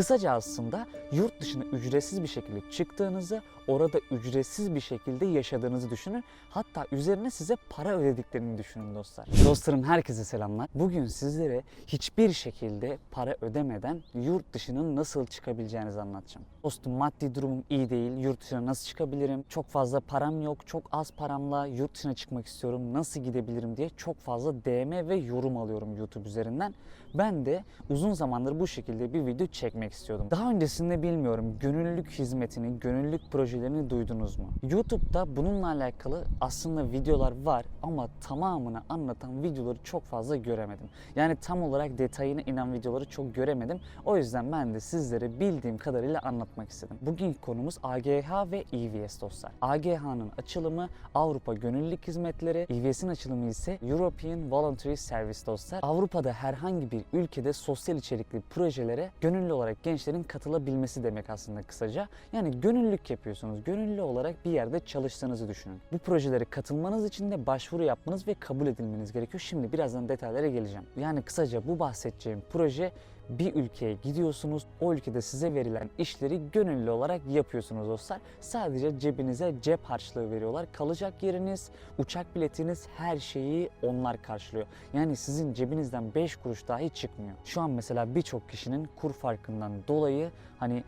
Kısaca aslında yurt dışına ücretsiz bir şekilde çıktığınızı, orada ücretsiz bir şekilde yaşadığınızı düşünün. Hatta üzerine size para ödediklerini düşünün dostlar. Dostlarım herkese selamlar. Bugün sizlere hiçbir şekilde para ödemeden yurt dışının nasıl çıkabileceğinizi anlatacağım. Dostum maddi durumum iyi değil. Yurt dışına nasıl çıkabilirim? Çok fazla param yok. Çok az paramla yurt dışına çıkmak istiyorum. Nasıl gidebilirim diye çok fazla DM ve yorum alıyorum YouTube üzerinden. Ben de uzun zamandır bu şekilde bir video çekmek istiyordum. Daha öncesinde bilmiyorum gönüllülük hizmetini, gönüllülük projelerini duydunuz mu? YouTube'da bununla alakalı aslında videolar var ama tamamını anlatan videoları çok fazla göremedim. Yani tam olarak detayına inen videoları çok göremedim. O yüzden ben de sizlere bildiğim kadarıyla anlatmak istedim. Bugünkü konumuz AGH ve EVS dostlar. AGH'nın açılımı Avrupa Gönüllülük Hizmetleri, EVS'in açılımı ise European Voluntary Service dostlar. Avrupa'da herhangi bir ülkede sosyal içerikli projelere gönüllü olarak gençlerin katılabilmesi demek aslında kısaca. Yani gönüllülük yapıyorsunuz. Gönüllü olarak bir yerde çalıştığınızı düşünün. Bu projelere katılmanız için de başvuru yapmanız ve kabul edilmeniz gerekiyor. Şimdi birazdan detaylara geleceğim. Yani kısaca bu bahsedeceğim proje bir ülkeye gidiyorsunuz. O ülkede size verilen işleri gönüllü olarak yapıyorsunuz dostlar. Sadece cebinize cep harçlığı veriyorlar. Kalacak yeriniz, uçak biletiniz her şeyi onlar karşılıyor. Yani sizin cebinizden 5 kuruş dahi çıkmıyor. Şu an mesela birçok kişinin kur farkından dolayı hani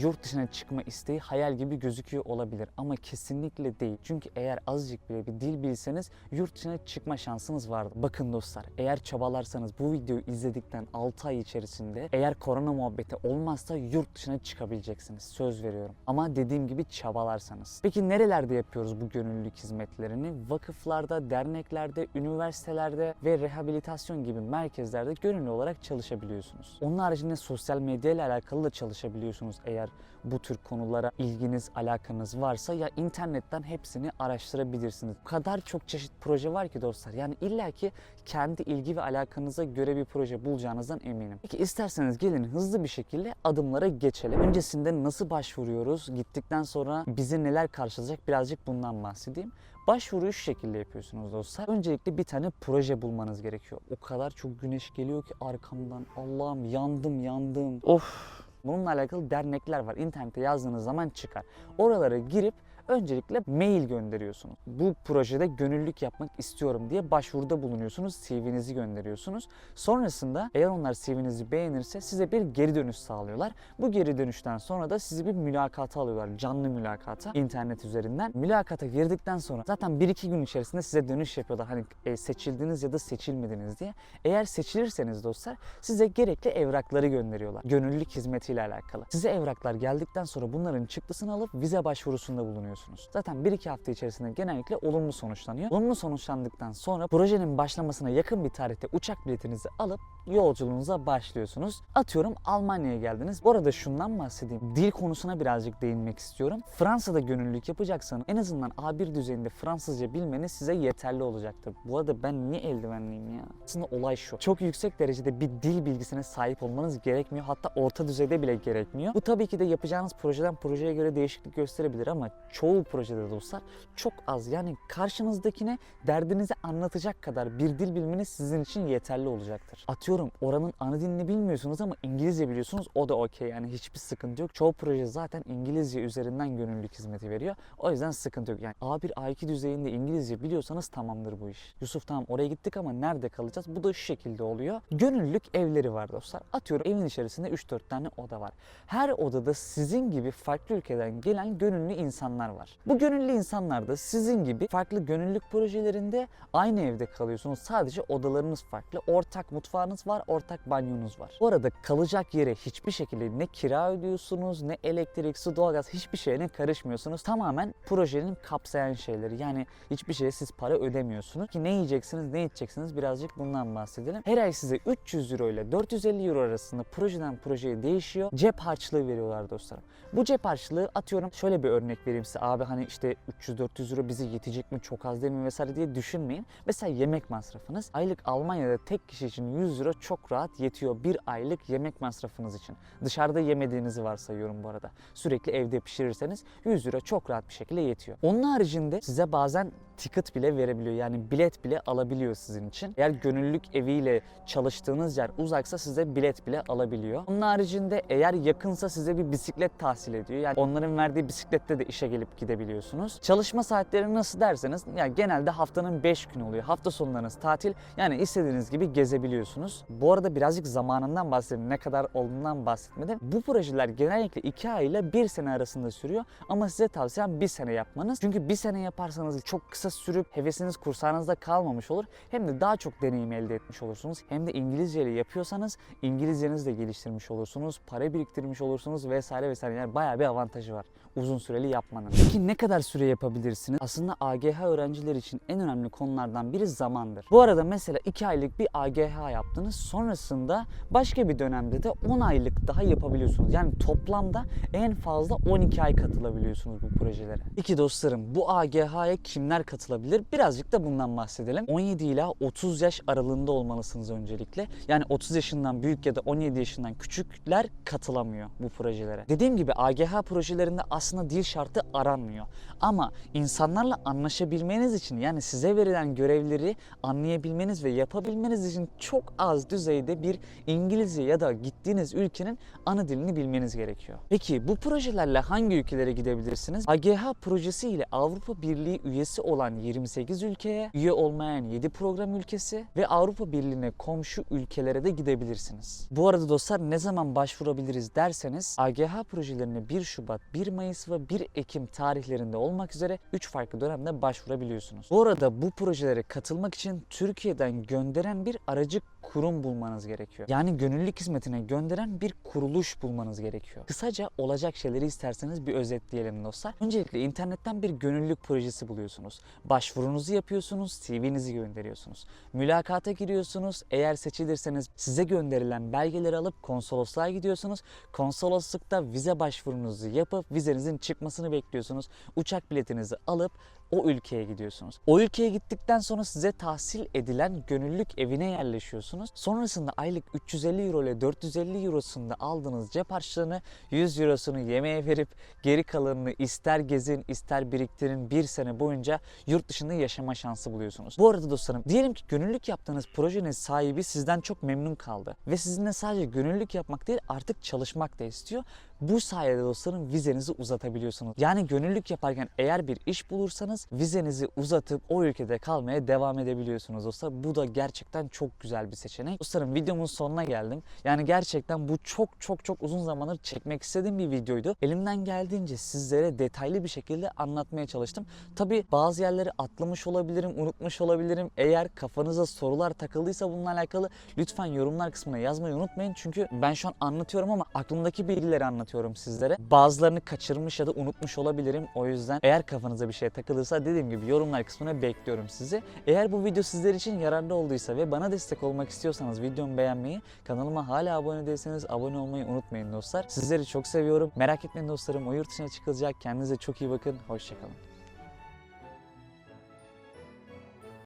yurt dışına çıkma isteği hayal gibi gözüküyor olabilir ama kesinlikle değil. Çünkü eğer azıcık bile bir dil bilseniz yurt dışına çıkma şansınız vardır. Bakın dostlar eğer çabalarsanız bu videoyu izledikten 6 ay içerisinde eğer korona muhabbeti olmazsa yurt dışına çıkabileceksiniz. Söz veriyorum. Ama dediğim gibi çabalarsanız. Peki nerelerde yapıyoruz bu gönüllülük hizmetlerini? Vakıflarda, derneklerde, üniversitelerde ve rehabilitasyon gibi merkezlerde gönüllü olarak çalışabiliyorsunuz. Onun haricinde sosyal medya ile alakalı da çalışabiliyorsunuz eğer bu tür konulara ilginiz, alakanız varsa ya internetten hepsini araştırabilirsiniz. O kadar çok çeşit proje var ki dostlar. Yani illaki kendi ilgi ve alakanıza göre bir proje bulacağınızdan eminim. Peki isterseniz gelin hızlı bir şekilde adımlara geçelim. Öncesinde nasıl başvuruyoruz? Gittikten sonra bizi neler karşılayacak? Birazcık bundan bahsedeyim. Başvuruyu şu şekilde yapıyorsunuz dostlar. Öncelikle bir tane proje bulmanız gerekiyor. O kadar çok güneş geliyor ki arkamdan. Allah'ım yandım yandım. Of Bununla alakalı dernekler var. İnternete yazdığınız zaman çıkar. Oralara girip öncelikle mail gönderiyorsunuz. Bu projede gönüllülük yapmak istiyorum diye başvuruda bulunuyorsunuz. CV'nizi gönderiyorsunuz. Sonrasında eğer onlar CV'nizi beğenirse size bir geri dönüş sağlıyorlar. Bu geri dönüşten sonra da sizi bir mülakata alıyorlar. Canlı mülakata internet üzerinden. Mülakata girdikten sonra zaten 1-2 gün içerisinde size dönüş yapıyorlar. Hani e, seçildiniz ya da seçilmediniz diye. Eğer seçilirseniz dostlar size gerekli evrakları gönderiyorlar. Gönüllülük hizmetiyle alakalı. Size evraklar geldikten sonra bunların çıktısını alıp vize başvurusunda bulunuyorsunuz. Zaten 1-2 hafta içerisinde genellikle olumlu sonuçlanıyor. Olumlu sonuçlandıktan sonra projenin başlamasına yakın bir tarihte uçak biletinizi alıp yolculuğunuza başlıyorsunuz. Atıyorum Almanya'ya geldiniz. Orada şundan bahsedeyim. Dil konusuna birazcık değinmek istiyorum. Fransa'da gönüllülük yapacaksanız en azından A1 düzeyinde Fransızca bilmeniz size yeterli olacaktır. Bu arada ben niye eldivenliyim ya? Aslında olay şu. Çok yüksek derecede bir dil bilgisine sahip olmanız gerekmiyor. Hatta orta düzeyde bile gerekmiyor. Bu tabii ki de yapacağınız projeden projeye göre değişiklik gösterebilir ama çoğu projede dostlar çok az. Yani karşınızdakine derdinizi anlatacak kadar bir dil bilmeniz sizin için yeterli olacaktır. Atıyorum oranın ana dilini bilmiyorsunuz ama İngilizce biliyorsunuz o da okey yani hiçbir sıkıntı yok. Çoğu proje zaten İngilizce üzerinden gönüllülük hizmeti veriyor. O yüzden sıkıntı yok. Yani A1 A2 düzeyinde İngilizce biliyorsanız tamamdır bu iş. Yusuf tamam oraya gittik ama nerede kalacağız? Bu da şu şekilde oluyor. Gönüllülük evleri var dostlar. Atıyorum evin içerisinde 3-4 tane oda var. Her odada sizin gibi farklı ülkeden gelen gönüllü insanlar var. Bu gönüllü insanlar da sizin gibi farklı gönüllülük projelerinde aynı evde kalıyorsunuz. Sadece odalarınız farklı. Ortak mutfağınız var, ortak banyonuz var. Bu arada kalacak yere hiçbir şekilde ne kira ödüyorsunuz, ne elektrik, su, doğalgaz hiçbir şeyine karışmıyorsunuz. Tamamen projenin kapsayan şeyleri. Yani hiçbir şeye siz para ödemiyorsunuz. Ki ne yiyeceksiniz, ne içeceksiniz birazcık bundan bahsedelim. Her ay size 300 euro ile 450 euro arasında projeden projeye değişiyor. Cep harçlığı veriyorlar dostlarım. Bu cep harçlığı atıyorum şöyle bir örnek vereyim size abi hani işte 300-400 euro bize yetecek mi çok az değil mi vesaire diye düşünmeyin. Mesela yemek masrafınız aylık Almanya'da tek kişi için 100 euro çok rahat yetiyor bir aylık yemek masrafınız için. Dışarıda yemediğinizi varsayıyorum bu arada. Sürekli evde pişirirseniz 100 euro çok rahat bir şekilde yetiyor. Onun haricinde size bazen ticket bile verebiliyor. Yani bilet bile alabiliyor sizin için. Eğer gönüllülük eviyle çalıştığınız yer uzaksa size bilet bile alabiliyor. Onun haricinde eğer yakınsa size bir bisiklet tahsil ediyor. Yani onların verdiği bisiklette de işe gelip gidebiliyorsunuz. Çalışma saatleri nasıl derseniz yani genelde haftanın 5 günü oluyor. Hafta sonlarınız tatil. Yani istediğiniz gibi gezebiliyorsunuz. Bu arada birazcık zamanından bahsedeyim. Ne kadar olduğundan bahsetmedim. Bu projeler genellikle 2 ay ile 1 sene arasında sürüyor. Ama size tavsiyem 1 sene yapmanız. Çünkü 1 sene yaparsanız çok kısa sürüp hevesiniz kursağınızda kalmamış olur. Hem de daha çok deneyim elde etmiş olursunuz. Hem de İngilizce ile yapıyorsanız İngilizcenizi de geliştirmiş olursunuz. Para biriktirmiş olursunuz vesaire vesaire. Yani bayağı bir avantajı var uzun süreli yapmanın. Peki ne kadar süre yapabilirsiniz? Aslında AGH öğrenciler için en önemli konulardan biri zamandır. Bu arada mesela 2 aylık bir AGH yaptınız. Sonrasında başka bir dönemde de 10 aylık daha yapabiliyorsunuz. Yani toplamda en fazla 12 ay katılabiliyorsunuz bu projelere. Peki dostlarım bu AGH'ya kimler katılabilir? Birazcık da bundan bahsedelim. 17 ila 30 yaş aralığında olmalısınız öncelikle. Yani 30 yaşından büyük ya da 17 yaşından küçükler katılamıyor bu projelere. Dediğim gibi AGH projelerinde aslında dil şartı aranmıyor. Ama insanlarla anlaşabilmeniz için yani size verilen görevleri anlayabilmeniz ve yapabilmeniz için çok az düzeyde bir İngilizce ya da gittiğiniz ülkenin ana dilini bilmeniz gerekiyor. Peki bu projelerle hangi ülkelere gidebilirsiniz? AGH projesi ile Avrupa Birliği üyesi olan 28 ülkeye, üye olmayan 7 program ülkesi ve Avrupa Birliği'ne komşu ülkelere de gidebilirsiniz. Bu arada dostlar ne zaman başvurabiliriz derseniz AGH projelerine 1 Şubat, 1 Mayıs ve 1 Ekim tarihlerinde olmak üzere 3 farklı dönemde başvurabiliyorsunuz. Bu arada bu projelere katılmak için Türkiye'den gönderen bir aracı kurum bulmanız gerekiyor. Yani gönüllülük hizmetine gönderen bir kuruluş bulmanız gerekiyor. Kısaca olacak şeyleri isterseniz bir özetleyelim dostlar. Öncelikle internetten bir gönüllülük projesi buluyorsunuz. Başvurunuzu yapıyorsunuz, CV'nizi gönderiyorsunuz. Mülakata giriyorsunuz. Eğer seçilirseniz size gönderilen belgeleri alıp konsolosluğa gidiyorsunuz. Konsoloslukta vize başvurunuzu yapıp vizenizin çıkmasını bekliyorsunuz. Uçak biletinizi alıp o ülkeye gidiyorsunuz. O ülkeye gittikten sonra size tahsil edilen gönüllülük evine yerleşiyorsunuz. Sonrasında aylık 350 euro ile 450 eurosunda aldığınız cep harçlığını 100 eurosunu yemeğe verip geri kalanını ister gezin ister biriktirin bir sene boyunca yurt dışında yaşama şansı buluyorsunuz. Bu arada dostlarım diyelim ki gönüllülük yaptığınız projenin sahibi sizden çok memnun kaldı. Ve sizinle sadece gönüllülük yapmak değil artık çalışmak da istiyor. Bu sayede dostlarım vizenizi uzatabiliyorsunuz. Yani gönüllülük yaparken eğer bir iş bulursanız vizenizi uzatıp o ülkede kalmaya devam edebiliyorsunuz dostlar. Bu da gerçekten çok güzel bir seçenek. Dostlarım videomun sonuna geldim. Yani gerçekten bu çok çok çok uzun zamandır çekmek istediğim bir videoydu. Elimden geldiğince sizlere detaylı bir şekilde anlatmaya çalıştım. Tabi bazı yerleri atlamış olabilirim, unutmuş olabilirim. Eğer kafanıza sorular takıldıysa bununla alakalı lütfen yorumlar kısmına yazmayı unutmayın. Çünkü ben şu an anlatıyorum ama aklımdaki bilgileri anlatıyorum sizlere. Bazılarını kaçırmış ya da unutmuş olabilirim. O yüzden eğer kafanıza bir şey takılırsa dediğim gibi yorumlar kısmına bekliyorum sizi. Eğer bu video sizler için yararlı olduysa ve bana destek olmak istiyorsanız videomu beğenmeyi, kanalıma hala abone değilseniz abone olmayı unutmayın dostlar. Sizleri çok seviyorum. Merak etmeyin dostlarım o yurt dışına çıkılacak. Kendinize çok iyi bakın. Hoşçakalın.